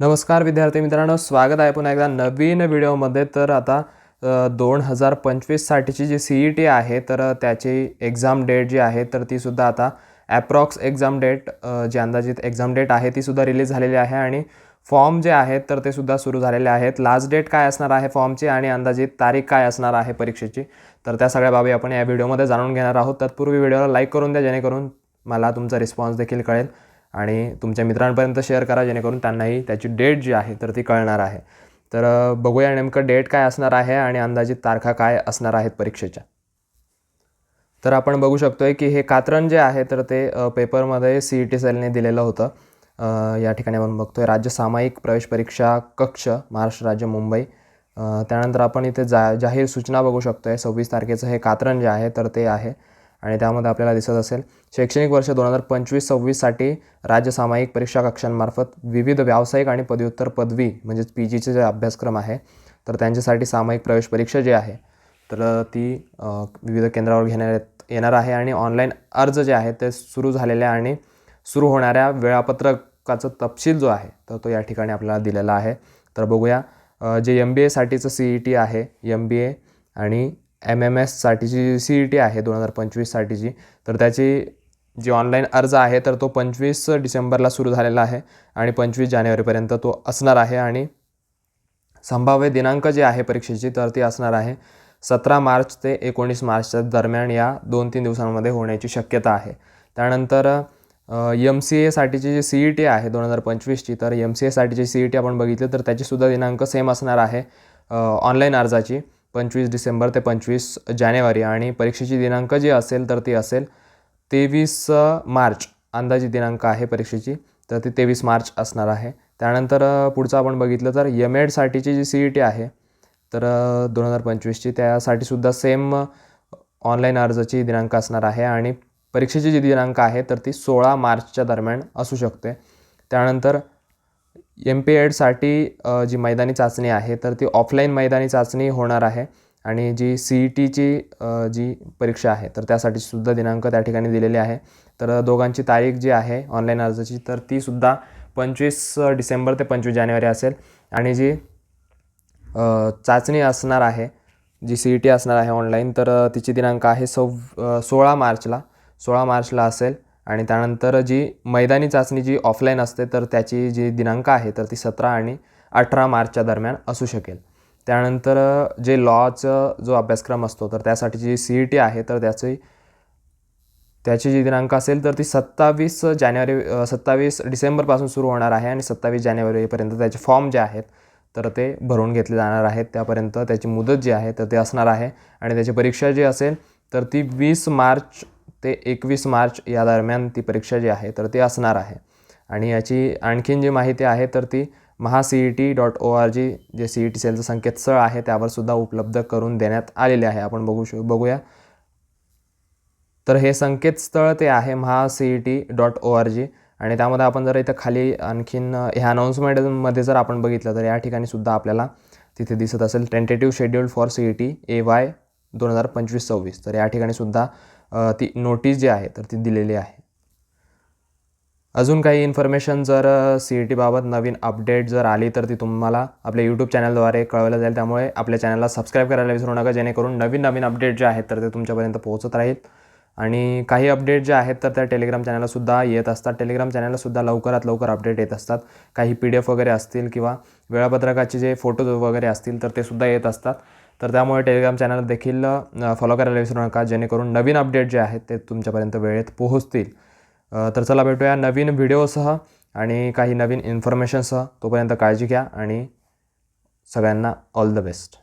नमस्कार विद्यार्थी मित्रांनो स्वागत आहे पुन्हा एकदा नवीन व्हिडिओमध्ये. तर आता दोन हजार पंचवीससाठीची जी सी ई टी आहे तर त्याची एक्झाम डेट जी आहे तर तीसुद्धा आता ॲप्रॉक्स एक्झाम डेट जी अंदाजित एक्झाम डेट आहे तीसुद्धा रिलीज झालेली आहे आणि फॉर्म जे आहेत तर ते सुद्धा सुरू झालेले आहेत. लास्ट डेट काय असणार आहे फॉर्मची आणि अंदाजित तारीख काय असणार आहे परीक्षेची तर त्या सगळ्या बाबी आपण या व्हिडिओमध्ये जाणून घेणार आहोत. तत्पूर्वी व्हिडिओला लाईक करून द्या जेणेकरून मला तुमचा रिस्पॉन्स देखील कळेल. आणि तुमच्या मित्रांपर्यंत शेअर करा जेणेकरून त्यांनाही त्याची डेट जी आहे तर ती कळणार आहे. तर बघूया नेमकं डेट काय असणार आहे आणि अंदाजित तारखा काय असणार आहेत परीक्षेच्या. तर आपण बघू शकतो आहे की हे कात्रण जे आहे तर ते पेपरमध्ये सी ई टी सेलने दिलेलं होतं. या ठिकाणी आपण बघतो आहे राज्य सामायिक प्रवेश परीक्षा कक्ष महाराष्ट्र राज्य मुंबई. त्यानंतर आपण इथे जा जाहीर सूचना बघू शकतो आहे सव्वीस तारखेचं हे कात्रण जे आहे तर ते आहे. आणि त्यामध्ये आपल्याला दिसत असेल शैक्षणिक वर्ष दोन हजार पंचवीस सव्वीससाठी राज्य सामायिक परीक्षा कक्षांमार्फत विविध व्यावसायिक आणि पदव्युत्तर पदवी म्हणजेच पी जीचे जे अभ्यासक्रम आहे तर त्यांच्यासाठी सामायिक प्रवेश परीक्षा जी आहे तर ती विविध केंद्रावर घेण्यात येणार आहे आणि ऑनलाईन अर्ज जे आहे ते सुरू झालेल्या आणि सुरू होणाऱ्या वेळापत्रकाचा तपशील जो आहे तर तो या ठिकाणी आपल्याला दिलेला आहे. तर बघूया जे एम बी एसाठीचं सी ई टी आहे एम बी ए आणि एम एम एससाठीची सी ई टी आहे दोन हजार पंचवीससाठीची तर त्याची जी ऑनलाईन अर्ज आहे तर तो पंचवीस डिसेंबरला सुरू झालेला आहे आणि पंचवीस जानेवारीपर्यंत तो असणार आहे. आणि संभाव्य दिनांक जे आहे परीक्षेची तर ती असणार आहे सतरा मार्च ते एकोणीस मार्चच्या दरम्यान या दोन तीन दिवसांमध्ये होण्याची शक्यता आहे. त्यानंतर एम सी एसाठीची जी सी ई टी आहे दोन हजार पंचवीसची तर एम सी एसाठीची सी ई टी आपण बघितली तर त्याचीसुद्धा दिनांक सेम असणार आहे ऑनलाईन अर्जाची. पंचवीस डिसेंबर ते पंचवीस जानेवारी आणि परीक्षेची दिनांक जी असेल तर ती असेल तेवीस मार्च. अंदाजी दिनांक आहे परीक्षेची तर ती तेवीस मार्च असणार आहे. त्यानंतर पुढचं आपण बघितलं तर यम एडसाठीची जी सी ई टी आहे तर दोन हजार पंचवीसची त्यासाठीसुद्धा सेम ऑनलाईन अर्जाची दिनांक असणार आहे आणि परीक्षेची जी दिनांक आहे तर ती सोळा मार्चच्या दरम्यान असू शकते. त्यानंतर एम पी एडसाठी जी मैदानी चाचणी आहे तर ती ऑफलाईन मैदानी चाचणी होणार आहे. आणि जी सी ई टीची जी परीक्षा आहे तर त्यासाठी सुद्धा दिनांक त्या ठिकाणी दिलेले आहे. तर दोघांची तारीख जी आहे ऑनलाईन अर्जाची तर ती सुद्धा पंचवीस डिसेंबर ते पंचवीस जानेवारी असेल. आणि जी चाचणी असणार आहे जी सी ई टी असणार आहे ऑनलाईन तर तिची दिनांक आहे सव सोळा मार्चला. सोळा मार्चला असेल. आणि त्यानंतर जी मैदानी चाचणी जी ऑफलाईन असते तर त्याची जी दिनांक आहे तर ती सतरा आणि अठरा मार्चच्या दरम्यान असू शकेल. त्यानंतर जे लॉचं जो अभ्यासक्रम असतो तर त्यासाठी जी सी ई टी आहे तर त्याची त्याची जी दिनांक असेल तर ती सत्तावीस जानेवारी सत्तावीस डिसेंबरपासून सुरू होणार आहे आणि सत्तावीस जानेवारीपर्यंत त्याचे फॉर्म जे आहेत तर ते भरून घेतले जाणार आहेत. त्यापर्यंत त्याची मुदत जी आहे तर ते असणार आहे. आणि त्याची परीक्षा जी असेल तर ती वीस मार्च ते एकवीस मार्च या दरम्यान ती परीक्षा जी आहे तर ती असणार आहे. आणि याची आणखीन जी माहिती आहे तर ती Maha C E T dot O R G जे सी ई टी सेलचं संकेतस्थळ आहे त्यावर सुद्धा उपलब्ध करून देण्यात आलेले आहे. आपण बघू श बघूया. तर हे संकेतस्थळ ते आहे Maha C E T dot O R G. आणि त्यामध्ये आपण जर इथं खाली आणखीन ह्या अनाऊन्समेंटमध्ये जर आपण बघितलं तर या ठिकाणी सुद्धा आपल्याला तिथे दिसत असेल tentative schedule for C E T A Y दोन हजार पंचवीस सव्वीस. तर या ठिकाणी सुद्धा ती नोटीस जी आहे तर ती दिलेली आहे. अजून काही इन्फॉर्मेशन जर सी ई टीबाबत नवीन अपडेट जर आली तर ती तुम्हाला आपल्या यूट्यूब चॅनलद्वारे कळवलं जाईल. त्यामुळे आपल्या चॅनलला सबस्क्राईब करायला विसरू नका. जेणेकरून नवीन नवीन अपडेट जे आहेत तर ते तुमच्यापर्यंत पोहोचत राहील. आणि काही अपडेट जे आहेत तर त्या टेलिग्राम चॅनलसुद्धा येत असतात. टेलिग्राम चॅनलसुद्धा लवकरात लवकर अपडेट येत असतात. काही पी डी एफ वगैरे असतील किंवा वेळापत्रकाचे जे फोटोज वगैरे असतील तर ते सुद्धा येत असतात. तर त्यामुळे टेलिग्राम चॅनल देखील फॉलो करायला विसरू नका जेणेकरून नवीन अपडेट जे आहेत ते तुमच्यापर्यंत वेळेत पोहोचतील. तर चला भेटूया नवीन व्हिडिओसह आणि काही नवीन इन्फॉर्मेशनसह तोपर्यंत काळजी घ्या आणि सगळ्यांना ऑल द बेस्ट